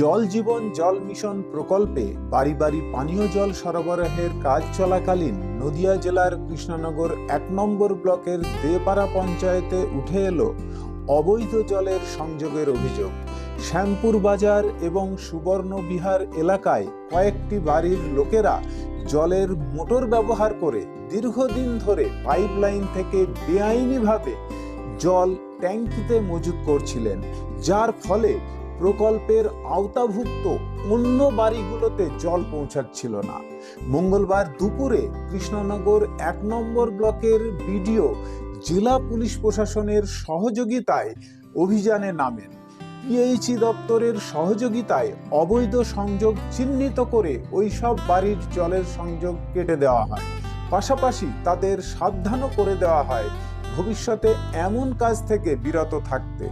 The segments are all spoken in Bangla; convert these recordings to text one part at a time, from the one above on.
জল জীবন জল মিশন প্রকল্পে বাড়ি বাড়ি পানীয় জল সরবরাহের কাজ চলাকালীন নদিয়া জেলার কৃষ্ণনগর এক নম্বর ব্লকের দেপাড়া পঞ্চায়েতে উঠে এলো অবৈধ জলের সংযোগের অভিযোগ। শ্যামপুর বাজার এবং সুবর্ণবিহার এলাকায় কয়েকটি বাড়ির লোকেরা জলের মোটর ব্যবহার করে দীর্ঘদিন ধরে পাইপলাইন থেকে বেআইনিভাবে জল ট্যাঙ্কিতে মজুত করছিলেন, যার ফলে প্রকল্পের আওতাভুক্ত অন্য বাড়িগুলোতে জল পৌঁছাচ্ছিল না। মঙ্গলবার দুপুরে কৃষ্ণনগর এক নম্বর ব্লকের বিডিও জেলা পুলিশ প্রশাসনের সহযোগিতায় অভিযানে নামেন। পিএইচই দপ্তরের সহযোগিতায় অবৈধ সংযোগ চিহ্নিত করে ওইসব বাড়ির জলের সংযোগ কেটে দেওয়া হয়। পাশাপাশি তাদের সাবধানও করে দেওয়া হয় ভবিষ্যতে এমন কাজ থেকে বিরত থাকতে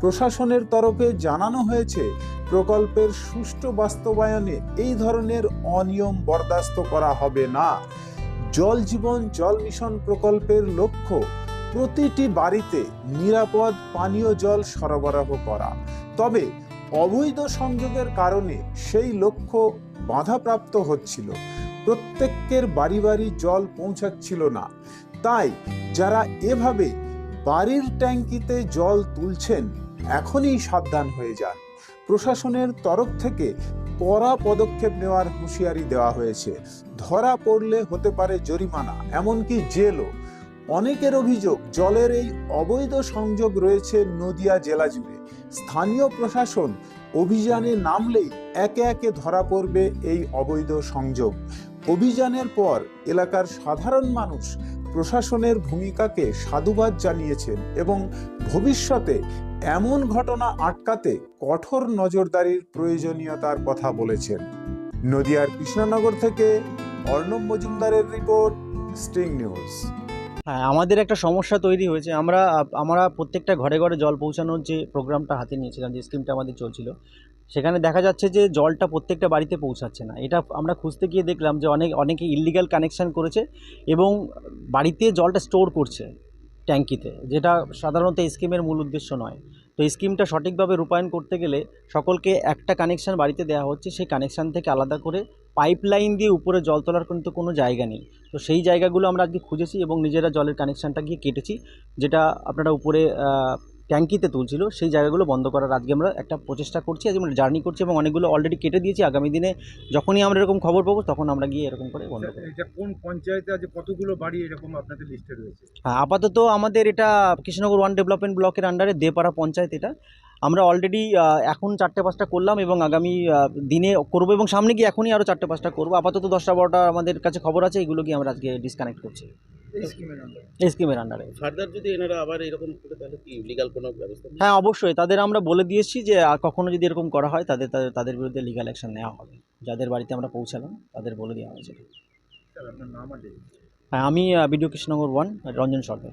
প্রশাসনের তরফে জানানো হয়েছে, প্রকল্পের সুষ্ঠু বাস্তবায়নে এই ধরনের অনিয়ম বরদাস্ত করা হবে না। জল জীবন, জল মিশন প্রকল্পের লক্ষ্য, প্রতিটি বাড়িতে নিরাপদ পানীয় জল সরবরাহ করা। তবে অবৈধ সংযোগের কারণে সেই লক্ষ্য বাধাপ্রাপ্ত হচ্ছিল। প্রত্যেকের বাড়ি বাড়ি জল পৌঁছাচ্ছিল না। তাই যারা এভাবে বাড়ির ট্যাঙ্কিতে জল তুলছেন, এখনই সাবধান হয়ে যান। প্রশাসনের তরফ থেকে কড়া পদক্ষেপ নেওয়ার হুঁশিয়ারি দেওয়া হয়েছে। ধরা পড়লে হতে পারে জরিমানা, এমনকি জেলও। অনেকের অভিযোগ, জলের এই অবৈধ সংযোগ রয়েছে নদিয়া জেলা জুড়ে। স্থানীয় প্রশাসন অভিযানে নামলেই একে একে ধরা পড়বে এই অবৈধ সংযোগ। অভিযানের পর এলাকার সাধারণ মানুষ প্রশাসনের ভূমিকাকে সাধুবাদ জানিয়েছেন এবং ভবিষ্যতে এমন ঘটনা আটকাতে কঠোর নজরদারির প্রয়োজনীয়তার কথা বলেছেন। নদিয়ার কৃষ্ণনগর থেকে অর্ণব মজুমদারের রিপোর্ট, স্ট্রিং নিউজ। হ্যাঁ আমাদের একটা সমস্যা তৈরি হয়েছে। আমরা আমরা প্রত্যেকটা ঘরে ঘরে জল পৌঁছানোর যে প্রোগ্রামটা হাতে নিয়েছিলাম, যে স্কিমটা আমাদের চলছিল, সেখানে দেখা যাচ্ছে যে জলটা প্রত্যেকটা বাড়িতে পৌঁছাচ্ছে না। এটা আমরা খুঁজতে গিয়ে দেখলাম যে অনেক, অনেকে ইলিগাল কানেকশান করেছে এবং বাড়িতে জলটা স্টোর করছে ট্যাঙ্কিতে, যেটা সাধারণত স্কিমের মূল উদ্দেশ্য নয়। তো স্কিমটা সঠিকভাবে রূপায়ণ করতে গেলে সকলকে একটা কানেকশান বাড়িতে দেওয়া হচ্ছে, সেই কানেকশান থেকে আলাদা করে পাইপ লাইন দিয়ে উপরে জল তোলার কিন্তু কোনো জায়গা নেই। তো সেই জায়গাগুলো আমরা আজকে খুঁজেছি এবং নিজেরা জলের কানেকশানটা গিয়ে কেটেছি, যেটা আপনারা উপরে ট্যাঙ্কিতে তুলছিল সেই জায়গাগুলো বন্ধ করার আজকে আমরা একটা প্রচেষ্টা করছি আজকে আমরা জার্নি করছি এবং অনেকগুলো অলরেডি কেটে দিয়েছি। আগামী দিনে যখনই আমরা এরকম খবর পাবো তখন আমরা গিয়ে এরকম করে বন্ধ করব এটা কোন পঞ্চায়েতে আছে কতগুলো বাড়ি এরকম আপনাদের লিস্টে রয়েছে? হ্যাঁ আপাতত আমাদের এটা কৃষ্ণনগর ওয়ান ডেভেলপমেন্ট ব্লকের আন্ডারে দেপাড়া পঞ্চায়েত এটা। আমরা অলরেডি এখন চারটে পাঁচটা করলাম এবং আগামী দিনে করব এবং সামনে গিয়ে এখনই আরও চারটে পাঁচটা করব। আপাতত দশটা বারোটা আমাদের কাছে খবর আছে এগুলো গিয়ে আমরা আজকে ডিসকানেক্ট করছি। এই স্কিমের আন্ডারে ফার্দার যদি এনারা আবার এরকম করে তাহলে কি লিগাল কোনো ব্যবস্থা হ্যাঁ অবশ্যই। তাদের আমরা বলে দিয়েছি যে আর কখনো যদি এরকম করা হয় তাদের তাদের- তাদের বিরুদ্ধে লিগাল অ্যাকশন নেওয়া হবে। যাদের বাড়িতে আমরা পৌঁছালাম তাদের বলে দেওয়া হয়েছে। স্যার আপনার নাম আর date। হ্যাঁ আমি বিডিও কৃষ্ণনগর ওয়ান রঞ্জন সরকার।